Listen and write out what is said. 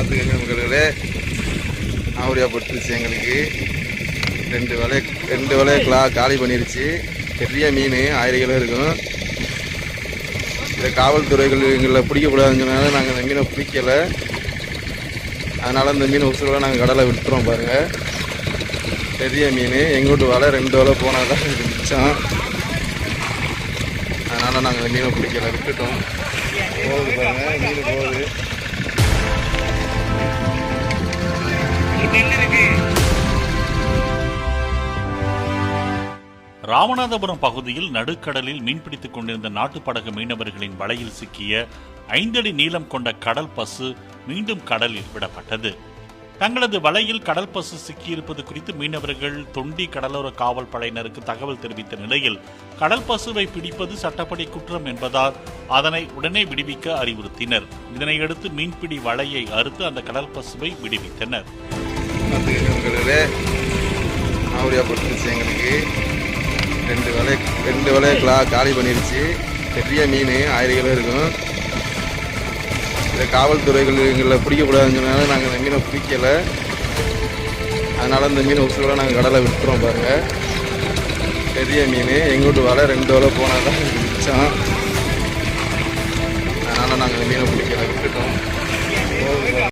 பார்த்துக்கங்க உங்களே ஆவரியா பட்டுருச்சு எங்களுக்கு ரெண்டு வலை ரெண்டு வலை கிளா காலி பண்ணிருச்சு. பெரிய மீன் ஆயிரம் கிலோ இருக்கும். இந்த காவல்துறைகள் எங்களை பிடிக்கக்கூடாதுங்கிறனால நாங்கள் இந்த மீனை பிடிக்கலை. அதனால் இந்த மீன் உசுரோட நாங்கள் கடலை விட்டுறோம் பாருங்கள் பெரிய மீன் எங்கூட்டு வலை ரெண்டு வலை போனால் தான் இது மிச்சம். அதனால் நாங்கள் இந்த மீனை பிடிக்கல விட்டுட்டோம். போகுது பாருங்கள் மீன் போகுது. ராமநாதபுரம் பகுதியில் நடுக்கடலில் மீன்பிடித்துக் கொண்டிருந்த நாட்டுப்படகு மீனவர்களின் வலையில் சிக்கிய ஐந்தடி நீளம் கொண்ட கடல் பசு மீண்டும் கடலில் விடப்பட்டது. தங்களது வலையில் கடல் பசு சிக்கியிருப்பது குறித்து மீனவர்கள் தொண்டி கடலோர காவல் படையினருக்கு தகவல் தெரிவித்த நிலையில் கடல் பசுவை பிடிப்பது சட்டப்படி குற்றம் என்பதால் அதனை உடனே விடுவிக்க அறிவுறுத்தினர். இதனையடுத்து மீன்பிடி வலையை அறுத்து அந்த கடல் பசுவை விடுவித்தனர். எங்களுக்கு ரெண்டு வலை ரெண்டு வலை கிளா காலி பண்ணிருச்சு. பெரிய மீன் ஆயிரம் கிலோ இருக்கும். இந்த காவல்துறைகள் எங்களை பிடிக்கக்கூடாதுங்கிறனால நாங்கள் இந்த மீனை பிடிக்கலை. அதனால் இந்த மீன் உசுரோட நாங்கள் கடலை விட்டுறோம் பாருங்கள் பெரிய மீன் எங்கூட்டு வலை ரெண்டு வலை போனால் தான் மிச்சம். அதனால் நாங்கள் மீனை பிடிக்கல விட்டுட்டோம்.